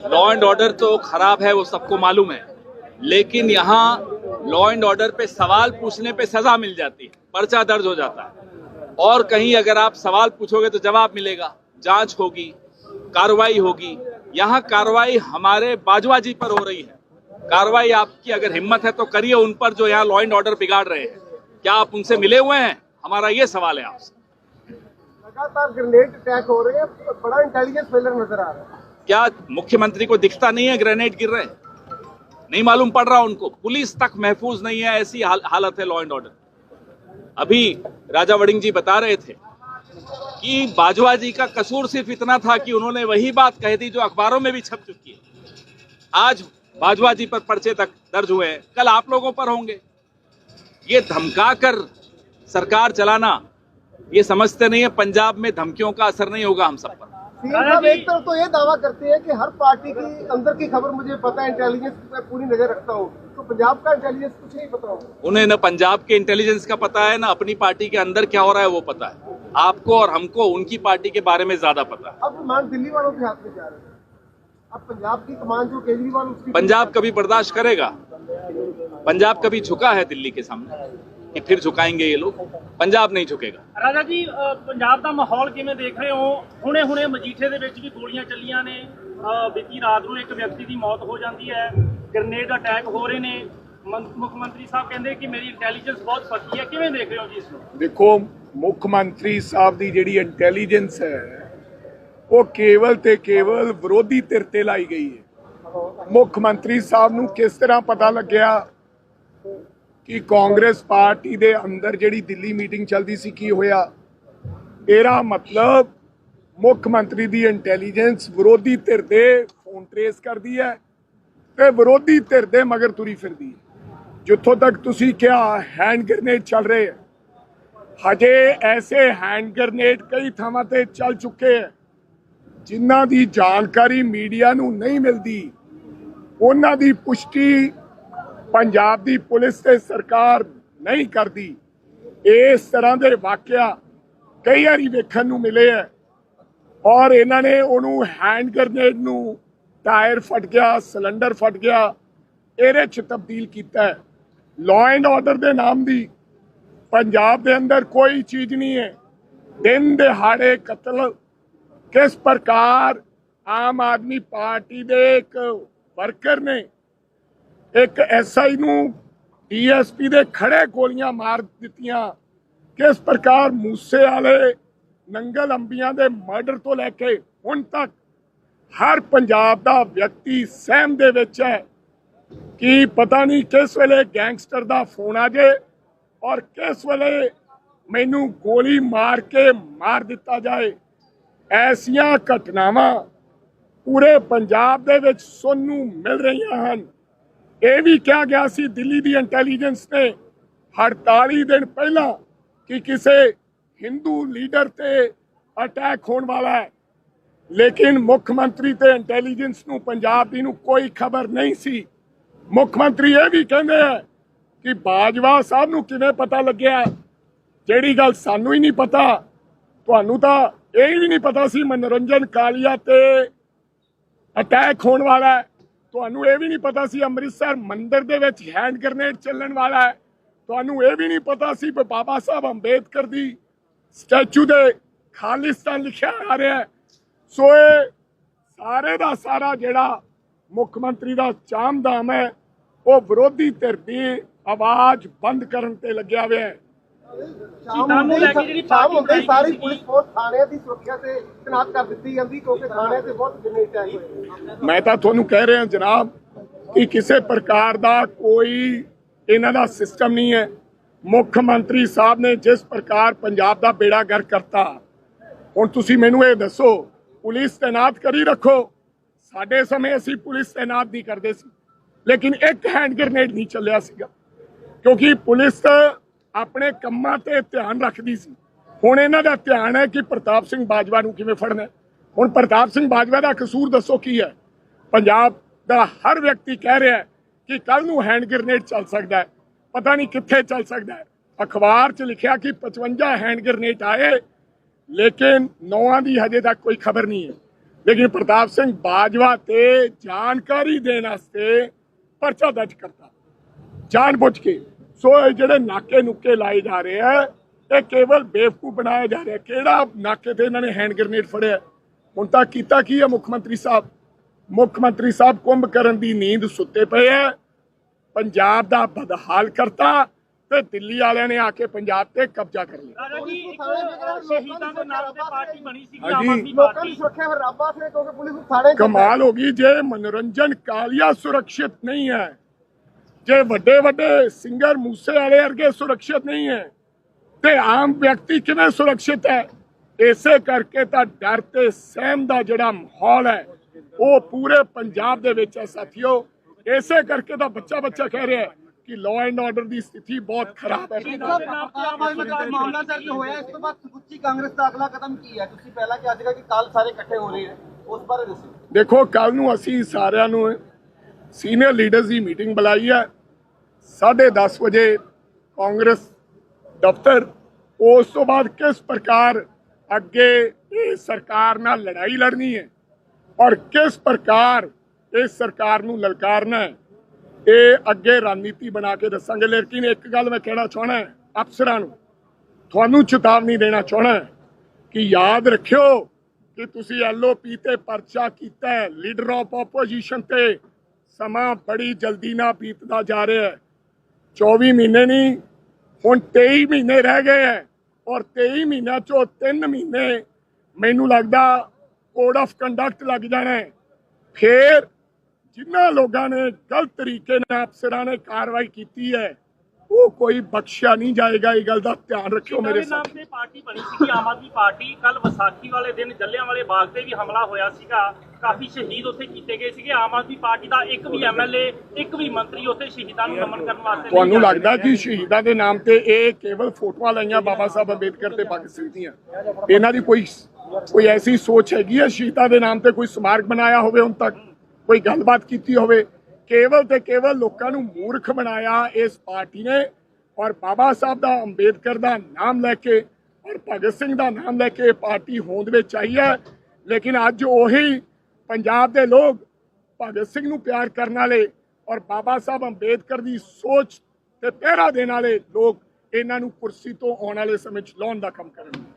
Law and order तो खराब है, वो सबको मालूम है। लेकिन यहाँ लॉ एंड ऑर्डर पे सवाल पूछने पे सजा मिल जाती है, पर्चा दर्ज हो जाता है। और कहीं अगर आप सवाल पूछोगे तो जवाब मिलेगा, जाँच होगी, कार्रवाई होगी। यहाँ कार्रवाई हमारे बाजवा जी पर हो रही है। कार्रवाई आपकी अगर हिम्मत है तो करिए उन पर जो यहाँ लॉ एंड ऑर्डर बिगाड़ रहे हैं। क्या आप उनसे मिले हुए हैं? हमारा ये सवाल है आपसे। लगातार ग्रेनेड अटैक हो रहे हैं, बड़ा इंटेलिजेंस फेलर नज़र आ रहा है। क्या मुख्यमंत्री को दिखता नहीं है ग्रेनेड गिर रहे नहीं मालूम पड़ रहा उनको। पुलिस तक महफूज नहीं है ऐसी हाल, हालत है लॉ एंड ऑर्डर अभी राजा वड़िंग जी बता रहे थे कि बाजवा जी का कसूर सिर्फ़ इतना था कि उन्होंने वही बात कह दी जो अखबारों में भी छप चुकी है। आज बाजवा जी पर पर्चे तक दर्ज हुए हैं। कल आप लोगों पर होंगे। ये धमका कर सरकार चलाना ये समझते नहीं है पंजाब में धमकियों का असर नहीं होगा हम सब पर। साहब एक तरफ़ तो ये दावा करते हैं कि हर पार्टी की अंदर की खबर मुझे पता है इंटेलिजेंस पे पूरी नज़र रखता हूँ। तो पंजाब का इंटेलिजेंस कुछ नहीं पता होगा। उन्हें न पंजाब के इंटेलिजेंस का पता है ना अपनी पार्टी के अंदर क्या हो रहा है वो पता है। आपको और हमको उनकी पार्टी के बारे में ज़्यादा पता है। अब कमान दिल्ली वालों के हाथ में जा रहे हैं? अब पंजाब की कमान जो केजरीवाल पंजाब कभी बर्दाश्त करेगा? पंजाब कभी झुका है दिल्ली के सामने? कि फिर झुकाएंगे ये लोग पंजाब नहीं झुकेगा ਰਾਜਾ ਜੀ ਅ, ਪੰਜਾਬ ਦਾ ਮਾਹੌਲ ਕਿਵੇਂ ਦੇਖ ਰਹੇ ਹੋ ਹੁਣੇ ਹੁਣੇ ਮਜੀਠੇ ਦੇ ਵਿੱਚ ਵੀ ਗੋਲੀਆਂ ਚੱਲੀਆਂ ਨੇ ਅ, ਬੀਤੀ ਰਾਤ ਨੂੰ ਇੱਕ ਵਿਅਕਤੀ ਦੀ ਮੌਤ ਹੋ ਜਾਂਦੀ ਹੈ ਗ੍ਰਨੇਡ ਅਟੈਕ ਹੋ ਰਹੇ ਨੇ ਮੰ- ਮੁੱਖ ਮੰਤਰੀ ਸਾਹਿਬ ਕਹਿੰਦੇ ਕਿ ਮੇਰੀ ਇੰਟੈਲੀਜੈਂਸ ਬਹੁਤ ਪੱਕੀ ਹੈ ਕਿਵੇਂ ਦੇਖ ਰਹੇ ਹੋ ਜੀ ਇਸ ਨੂੰ ਦੇਖੋ ਮੁੱਖ ਮੰਤਰੀ ਸਾਹਿਬ ਦੀ ਜਿਹੜੀ ਇੰਟੈਲੀਜੈਂਸ ਹੈ ਉਹ ਕੇਵਲ ਤੇ ਕੇਵਲ ਵਿਰੋਧੀ ਧਿਰ ਤੇ ਲਾਈ ਗਈ ਹੈ ਮੁੱਖ ਮੰਤਰੀ ਸਾਹਿਬ ਨੂੰ ਕਿਸ ਤਰ੍ਹਾਂ ਪਤਾ ਲੱਗਿਆ ਕਿ ਕਾਂਗਰਸ ਪਾਰਟੀ ਦੇ ਅੰਦਰ ਜਿਹੜੀ ਦਿੱਲੀ ਮੀਟਿੰਗ ਚੱਲਦੀ ਸੀ, ਕੀ ਹੋਇਆ? ਇਹਦਾ ਮਤਲਬ ਮੁੱਖ ਮੰਤਰੀ ਦੀ ਇੰਟੈਲੀਜੈਂਸ ਵਿਰੋਧੀ ਧਿਰ ਦੇ ਫੋਨ ਟ੍ਰੇਸ ਕਰਦੀ ਹੈ ਤੇ ਵਿਰੋਧੀ ਧਿਰ ਦੇ ਮਗਰ ਤੁਰੀ ਫਿਰਦੀ ਹੈ। ਜਿੱਥੋਂ ਤੱਕ ਤੁਸੀਂ ਕਿਹਾ ਹੈਂਡ ਗ੍ਰਨੇਡ ਚੱਲ ਰਹੇ ਹੈ। ਹਜੇ ਐਸੇ ਹੈਂਡ ਗ੍ਰਨੇਡ ਕਈ ਥਾਵਾਂ ਤੇ ਚੱਲ ਚੁੱਕੇ ਹੈ, ਜਿਨ੍ਹਾਂ ਦੀ ਜਾਣਕਾਰੀ ਮੀਡੀਆ ਨੂੰ ਨਹੀਂ ਮਿਲਦੀ। ਉਹਨਾਂ ਦੀ ਪੁਸ਼ਟੀ ਪੰਜਾਬ ਦੀ ਪੁਲਿਸ ਤੇ ਸਰਕਾਰ ਨਹੀਂ ਕਰਦੀ। ਇਸ ਤਰ੍ਹਾਂ ਦੇ ਵਾਕਿਆ ਕਈ ਵਾਰੀ ਵੇਖਣ ਨੂੰ ਮਿਲੇ ਹੈ। ਔਰ ਇਹਨਾਂ ਨੇ ਉਹਨੂੰ ਹੈਂਡ ਗ੍ਰੇਨੇਡ ਨੂੰ ਟਾਇਰ ਫਟ ਗਿਆ ਸਿਲੰਡਰ ਫਟ ਗਿਆ, ਇਹਦੇ ਚ ਤਬਦੀਲ ਕੀਤਾ ਹੈ। ਲਾਅ ਐਂਡ ਆਰਡਰ ਦੇ ਨਾਮ ਦੀ ਪੰਜਾਬ ਦੇ ਅੰਦਰ ਕੋਈ ਚੀਜ਼ ਨਹੀਂ ਹੈ। ਦਿਨ ਦਿਹਾੜੇ ਕਤਲ ਕਿਸ ਪ੍ਰਕਾਰ ਆਮ ਆਦਮੀ ਪਾਰਟੀ ਦੇ ਇੱਕ ਵਰਕਰ ਨੇ ਇੱਕ ਐਸਆਈ ਨੂੰ ਡੀਐਸਪੀ ਦੇ ਖੜੇ ਗੋਲੀਆਂ ਮਾਰ ਦਿੱਤੀਆਂ। ਕਿਸ ਪ੍ਰਕਾਰ ਮੂਸੇ ਵਾਲੇ ਨੰਗਲ ਅੰਬੀਆਂ ਦੇ ਮਰਡਰ ਤੋਂ ਲੈ ਕੇ ਹੁਣ ਤੱਕ ਹਰ ਪੰਜਾਬ ਦਾ ਵਿਅਕਤੀ ਸਹਿਮ ਦੇ ਵਿੱਚ ਹੈ। ਕਿ ਪਤਾ ਨਹੀਂ ਕਿਸ ਵੇਲੇ ਗੈਂਗਸਟਰ ਦਾ ਫੋਨ ਆ ਜੇ ਔਰ ਕਿਸ ਵੇਲੇ ਮੈਨੂੰ ਗੋਲੀ ਮਾਰ ਕੇ ਮਾਰ ਦਿੱਤਾ ਜਾਏ। ਐਸੀਆਂ ਘਟਨਾਵਾਂ ਪੂਰੇ ਪੰਜਾਬ ਦੇ ਵਿੱਚ ਸੁਣਨ ਨੂੰ ਮਿਲ ਰਹੀਆਂ ਹਨ। ਇਹ ਵੀ ਕਿਹਾ ਗਿਆ ਸੀ ਦਿੱਲੀ ਦੀ ਇੰਟੈਲੀਜੈਂਸ ਨੇ 48 ਦਿਨ ਪਹਿਲਾਂ ਕਿ ਕਿਸੇ ਹਿੰਦੂ ਲੀਡਰ ਤੇ ਅਟੈਕ ਹੋਣ ਵਾਲਾ ਹੈ। ਲੇਕਿਨ ਮੁੱਖ ਮੰਤਰੀ ਤੇ ਇੰਟੈਲੀਜੈਂਸ ਨੂੰ ਪੰਜਾਬ ਦੀ ਨੂੰ ਕੋਈ ਖਬਰ ਨਹੀਂ ਸੀ। ਮੁੱਖ ਮੰਤਰੀ ਇਹ ਵੀ ਕਹਿੰਦੇ ਆ ਕਿ ਬਾਜਵਾ ਸਾਹਿਬ ਨੂੰ ਕਿਵੇਂ ਪਤਾ ਲੱਗਿਆ? ਜਿਹੜੀ ਗੱਲ ਸਾਨੂੰ ਹੀ ਨਹੀਂ ਪਤਾ। ਤੁਹਾਨੂੰ ਤਾਂ ਇਹ ਵੀ ਨਹੀਂ ਪਤਾ ਸੀ ਮਨੋਰੰਜਨ ਕਾਲੀਆ ਤੇ ਅਟੈਕ ਹੋਣ ਵਾਲਾ ਤੁਹਾਨੂੰ ਇਹ ਵੀ ਨਹੀਂ ਪਤਾ ਸੀ ਅੰਮ੍ਰਿਤਸਰ ਮੰਦਿਰ ਦੇ ਵਿੱਚ ਹੈਂਡ ਗ੍ਰੇਨੇਡ ਚੱਲਣ ਵਾਲਾ ਹੈ। ਤੁਹਾਨੂੰ ਇਹ ਵੀ ਨਹੀਂ ਪਤਾ ਸੀ ਵੀ ਬਾਬਾ ਸਾਹਿਬ ਅੰਬੇਦਕਰ ਦੀ ਸਟੈਚੂ ਦੇ ਖਾਲਿਸਤਾਨ ਲਿਖਿਆ ਆ ਰਿਹਾ ਹੈ। ਸੋ ਇਹ ਸਾਰੇ ਦਾ ਸਾਰਾ ਜਿਹੜਾ ਮੁੱਖ ਮੰਤਰੀ ਦਾ ਚਾਮਦਾਮ ਹੈ, ਉਹ ਵਿਰੋਧੀ ਧਿਰ ਦੀ ਆਵਾਜ਼ ਬੰਦ ਕਰਨ ਤੇ ਲੱਗਿਆ ਹੋਇਆ ਹੈ। ਸ਼ਹੀਦਾਂ ਨੂੰ ਲੈ ਕੇ ਜਿਹੜੀ ਸ਼ਾਮ ਹੁੰਦੇ ਹੀ ਪਾਰਟੀ ਸਾਰੀ ਸੀਗੀ- ਪੁਲਿਸ ਫੋਰਸ ਥਾਣਿਆਂ ਦੀ ਸੁਰੱਖਿਆ ਤੇ ਤੈਨਾਤ ਕਰ ਦਿੱਤੀ ਜਾਂਦੀ ਕਿਉਂਕਿ ਥਾਣਿਆਂ ਤੇ ਬਹੁਤ ਗ੍ਰੇਨੇਡ ਅਟੈਕ ਹੋਏ। ਮੈਂ ਤਾਂ ਤੁਹਾਨੂੰ ਕਹਿ ਰਿਹਾ ਜਨਾਬ ਕਿ ਕਿਸੇ ਪ੍ਰਕਾਰ ਦਾ ਕੋਈ ਇਹਨਾਂ ਦਾ ਸਿਸਟਮ ਨਹੀਂ ਹੈ। ਮੁੱਖ ਮੰਤਰੀ ਸਾਹਿਬ ਨੇ ਜਿਸ ਪ੍ਰਕਾਰ ਪੰਜਾਬ ਦਾ ਬੇੜਾ ਗਰ ਕਰਤਾ ਹੁਣ ਤੁਸੀਂ ਮੈਨੂੰ ਇਹ ਦੱਸੋ ਪੁਲਿਸ ਤੈਨਾਤ ਕਰੀ ਰੱਖੋ। ਸਾਡੇ ਸਮੇਂ ਅਸੀਂ ਪੁਲਿਸ ਤੈਨਾਤ ਨਹੀਂ ਕਰਦੇ ਸੀ ਲੇਕਿਨ ਇੱਕ ਹੈਂਡ ਗ੍ਰੇਨੇਡ ਨਹੀਂ ਚੱਲਿਆ ਸੀਗਾ ਕਿਉਂਕਿ ਪੁਲਿਸ ਆਪਣੇ ਕੰਮਾਂ ਤੇ ਧਿਆਨ ਰੱਖਦੀ ਸੀ। ਹੁਣ ਇਹਨਾਂ ਦਾ ਧਿਆਨ ਹੈ ਕਿ ਪ੍ਰਤਾਪ ਸਿੰਘ ਬਾਜਵਾ ਨੂੰ ਕਿਵੇਂ ਫੜਨਾ ਹੁਣ ਪ੍ਰਤਾਪ ਸਿੰਘ ਬਾਜਵਾ ਦਾ ਕਸੂਰ ਦੱਸੋ ਕੀ ਹੈ? ਪੰਜਾਬ ਦਾ ਹਰ ਵਿਅਕਤੀ ਕਹਿ ਰਿਹਾ ਕਿ ਕੱਲ ਨੂੰ ਹੈਂਡ ਗ੍ਰੇਨੇਡ ਚੱਲ ਸਕਦਾ ਹੈ। ਪਤਾ ਨਹੀਂ ਕਿੱਥੇ ਚੱਲ ਸਕਦਾ ਹੈ। ਅਖਬਾਰ 'ਚ ਲਿਖਿਆ ਕਿ 55 ਹੈਂਡ ਗ੍ਰੇਨੇਡ ਆਏ, ਲੇਕਿਨ ਨੌਆਂ ਦੀ ਹਜੇ ਤੱਕ ਕੋਈ ਖਬਰ ਨਹੀਂ ਹੈ। ਲੇਕਿਨ ਪ੍ਰਤਾਪ ਸਿੰਘ ਬਾਜਵਾ ਤੇ ਜਾਣਕਾਰੀ ਦੇਣ ਵਾਸਤੇ ਪਰਚਾ ਦਰਜ ਕਰਤਾ। ਜਾਣ ਬੁੱਝ ਕੇ ਸੋ ਇਹ ਜਿਹੜੇ ਨਾਕੇ ਨੁੱਕੇ ਲਾਏ ਜਾ ਰਹੇ ਆ ਇਹ ਕੇਵਲ ਬੇਵਕੂਫ ਬਣਾਇਆ ਜਾ ਰਿਹਾ। ਕਿਹੜਾ ਨਾਕੇ ਤੇ ਇਹਨਾਂ ਨੇ ਹੈਂਡ ਗ੍ਰਨੇਡ ਫੜਿਆ? ਹੁਣ ਤੱਕ ਕੀਤਾ ਕੀ ਹੈ ਮੁੱਖ ਮੰਤਰੀ ਸਾਹਿਬ? ਮੁੱਖ ਮੰਤਰੀ ਸਾਹਿਬ ਕੁੰਭ ਕਰਨ ਦੀ ਨੀਂਦ ਸੁੱਤੇ ਪਏ ਆ। ਪੰਜਾਬ ਦਾ ਬਦਹਾਲ ਕਰਤਾ ਤੇ ਦਿੱਲੀ ਵਾਲਿਆਂ ਨੇ ਆ ਕੇ ਪੰਜਾਬ ਤੇ ਕਬਜ਼ਾ ਕਰ ਲਿਆ। ਰਾਜਾ ਜੀ ਇੱਕ ਸ਼ਹੀਦਾਂ ਦੇ ਨਾਮ ਤੇ ਪਾਰਟੀ ਬਣੀ ਸੀ ਹਾਂਜੀ। ਆਮ ਆਦਮੀ ਲੋਕਾਂ ਦੀ ਪਾਰਟੀ। ਸੁਰੱਖਿਆ ਫਿਰ ਰੱਬ ਆਸਰੇ ਕਿਉਂਕਿ ਪੁਲਿਸ ਨੂੰ ਥਾਣੇ ਕਮਾਲ ਹੋ ਗਈ ਜੇ ਮਨੋਰੰਜਨ ਕਾਲੀਆ ਸੁਰੱਖਿਅਤ ਨਹੀਂ ਹੈ। ਜੇ ਵੱਡੇ ਵੱਡੇ ਸਿੰਗਰ ਮੂਸੇ ਵਾਲੇ ਵਰਗੇ ਸੁਰੱਖਿਅਤ ਨਹੀਂ ਹੈ ਤੇ ਆਮ ਵਿਅਕਤੀ ਕਿਵੇਂ ਸੁਰੱਖਿਅਤ ਹੈ? ਇਸੇ ਕਰਕੇ ਤਾਂ ਡਰ ਤੇ ਸਹਿਮ ਦਾ ਜਿਹੜਾ ਮਾਹੌਲ ਹੈ ਉਹ ਪੂਰੇ ਪੰਜਾਬ ਦੇ ਵਿੱਚ ਹੈ ਸਾਥੀਓ। ਇਸੇ ਕਰਕੇ ਤਾਂ ਬੱਚਾ ਬੱਚਾ ਕਹਿ ਰਿਹਾ ਹੈ ਕਿ ਲਾਅ ਐਂਡ ਆਰਡਰ ਦੀ ਸਥਿਤੀ ਬਹੁਤ ਖਰਾਬ ਹੈ। ਸ਼ਹੀਦਾਂ ਦੇ ਨਾਮ ਤੇ ਆਮ ਆਦਮੀ ਪਾਰਟੀ ਮਾਮਲਾ ਦਰਜ ਹੋਇਆ ਇਸ ਤੋਂ ਬਾਅਦ ਸਮੁੱਚੀ ਕਾਂਗਰਸ ਦਾ ਅਗਲਾ ਕਦਮ ਕੀ ਹੈ? ਤੁਸੀਂ ਪਹਿਲਾਂ ਕਿਹਾ ਸੀਗਾ ਕਿ ਕੱਲ ਸਾਰੇ ਇਕੱਠੇ ਹੋ ਰਹੇ ਹੈ ਉਸ ਬਾਰੇ ਦੱਸੋ। ਦੇਖੋ ਕੱਲ ਨੂੰ ਅਸੀਂ ਸਾਰਿਆਂ ਨੂੰ ਸੀਨੀਅਰ ਲੀਡਰਸ ਦੀ ਮੀਟਿੰਗ ਬੁਲਾਈ ਹੈ। 10:30 ਵਜੇ ਕਾਂਗਰਸ ਦਫ਼ਤਰ। ਉਸ ਤੋਂ ਬਾਅਦ ਕਿਸ ਪ੍ਰਕਾਰ ਅੱਗੇ ਇਹ ਸਰਕਾਰ ਨਾਲ ਲੜਾਈ ਲੜਨੀ ਹੈ ਔਰ ਕਿਸ ਪ੍ਰਕਾਰ ਇਸ ਸਰਕਾਰ ਨੂੰ ਲਲਕਾਰਨਾ ਹੈ, ਇਹ ਅੱਗੇ ਰਣਨੀਤੀ ਬਣਾ ਕੇ ਦੱਸਾਂਗੇ। ਲੇਕਿਨ ਇੱਕ ਗੱਲ ਮੈਂ ਕਹਿਣਾ ਚਾਹਣਾ ਅਫਸਰਾਂ ਨੂੰ, ਤੁਹਾਨੂੰ ਚੇਤਾਵਨੀ ਦੇਣਾ ਚਾਹਣਾ ਕਿ ਯਾਦ ਰੱਖਿਓ ਕਿ ਤੁਸੀਂ ਐਲਓਪੀ ਤੇ ਪਰਚਾ ਕੀਤਾ ਹੈ ਲੀਡਰ ਆਫ ਆਪੋਜੀਸ਼ਨ ਤੇ। ਸਮਾਂ ਬੜੀ ਜਲਦੀ ਨਾਲ ਬੀਤਦਾ ਜਾ ਰਿਹਾ ਹੈ। 24 ਮਹੀਨੇ ਨਹੀਂ, ਹੁਣ 23 ਮਹੀਨੇ ਰਹਿ ਗਏ ਹੈ ਔਰ 23 ਮਹੀਨਿਆਂ ਚੋਂ 3 ਮਹੀਨੇ ਮੈਨੂੰ ਲੱਗਦਾ ਕੋਡ ਆਫ ਕੰਡਕਟ ਲੱਗ ਜਾਣਾ ਹੈ। ਫਿਰ ਜਿਨ੍ਹਾਂ ਲੋਕਾਂ ਨੇ ਗਲਤ ਤਰੀਕੇ ਨਾਲ ਅਫਸਰਾਂ ਨੇ ਕਾਰਵਾਈ ਕੀਤੀ ਹੈ ਉਹ ਕੋਈ ਬਖਸ਼ਿਆ ਨਹੀਂ ਜਾਏਗਾ ਇਹ ਗੱਲ ਦਾ ਧਿਆਨ ਰੱਖਿਓ ਮੇਰੇ ਨਾਮ ਤੇ ਪਾਰਟੀ ਬਣੀ ਸੀ ਆਮ ਆਦਮੀ ਪਾਰਟੀ। ਕੱਲ ਵਿਸਾਖੀ ਵਾਲੇ ਦਿਨ ਜੱਲਿਆਂ ਵਾਲੇ ਬਾਗ ਤੇ ਵੀ ਹਮਲਾ ਹੋਇਆ ਸੀਗਾ। ਕਾਫੀ ਸ਼ਹੀਦ ਉੱਥੇ ਕੀਤੇ ਗਏ ਸੀਗੇ। ਆਮ ਆਦਮੀ ਪਾਰਟੀ ਦਾ ਇੱਕ ਵੀ ਐਮਐਲਏ ਇੱਕ ਵੀ ਮੰਤਰੀ ਉੱਥੇ ਸ਼ਹੀਦਾਂ ਨੂੰ ਨਮਨ ਕਰਨ ਵਾਸਤੇ ਤੁਹਾਨੂੰ। ਲੱਗਦਾ ਕਿ ਸ਼ਹੀਦਾਂ ਦੇ ਨਾਮ ਤੇ ਇਹ ਕੇਵਲ ਫੋਟੋਆਂ ਲਾਈਆਂ ਬਾਬਾ ਸਾਹਿਬ ਅੰਬੇਦਕਰ ਤੇ ਭਗਤ ਸਿੰਘ ਦੀਆਂ? ਇਹਨਾਂ ਦੀ ਕੋਈ ਕੋਈ ਐਸੀ ਸੋਚ ਹੈਗੀ ਹੈ ਸ਼ਹੀਦਾਂ ਦੇ ਨਾਮ ਤੇ ਕੋਈ ਸਮਾਰਕ ਬਣਾਇਆ ਹੋਵੇ ਹੁਣ ਤੱਕ? ਕੋਈ ਗੱਲਬਾਤ ਕੀਤੀ ਹੋਵੇ? ਕੇਵਲ ਤੇ ਕੇਵਲ ਲੋਕਾਂ ਨੂੰ ਮੂਰਖ ਬਣਾਇਆ ਇਸ ਪਾਰਟੀ ਨੇ ਔਰ ਬਾਬਾ ਸਾਹਿਬ ਦਾ, ਅੰਬੇਦਕਰ ਦਾ ਨਾਮ ਲੈ ਕੇ ਔਰ ਭਗਤ ਸਿੰਘ ਦਾ ਨਾਮ ਲੈ ਕੇ ਇਹ ਪਾਰਟੀ ਹੋਂਦ ਵਿੱਚ ਆਈ ਹੈ। ਲੇਕਿਨ ਅੱਜ ਉਹੀ ਪੰਜਾਬ ਦੇ ਲੋਕ ਭਗਤ ਸਿੰਘ ਨੂੰ ਪਿਆਰ ਕਰਨ ਵਾਲੇ ਔਰ ਬਾਬਾ ਸਾਹਿਬ ਅੰਬੇਦਕਰ ਦੀ ਸੋਚ ਤੇ ਪਹਿਰਾ ਦੇਣ ਵਾਲੇ ਲੋਕ ਇਹਨਾਂ ਨੂੰ ਕੁਰਸੀ ਤੋਂ ਆਉਣ ਵਾਲੇ ਸਮੇਂ 'ਚ ਲਾਉਣ ਦਾ ਕੰਮ ਕਰਨਗੇ।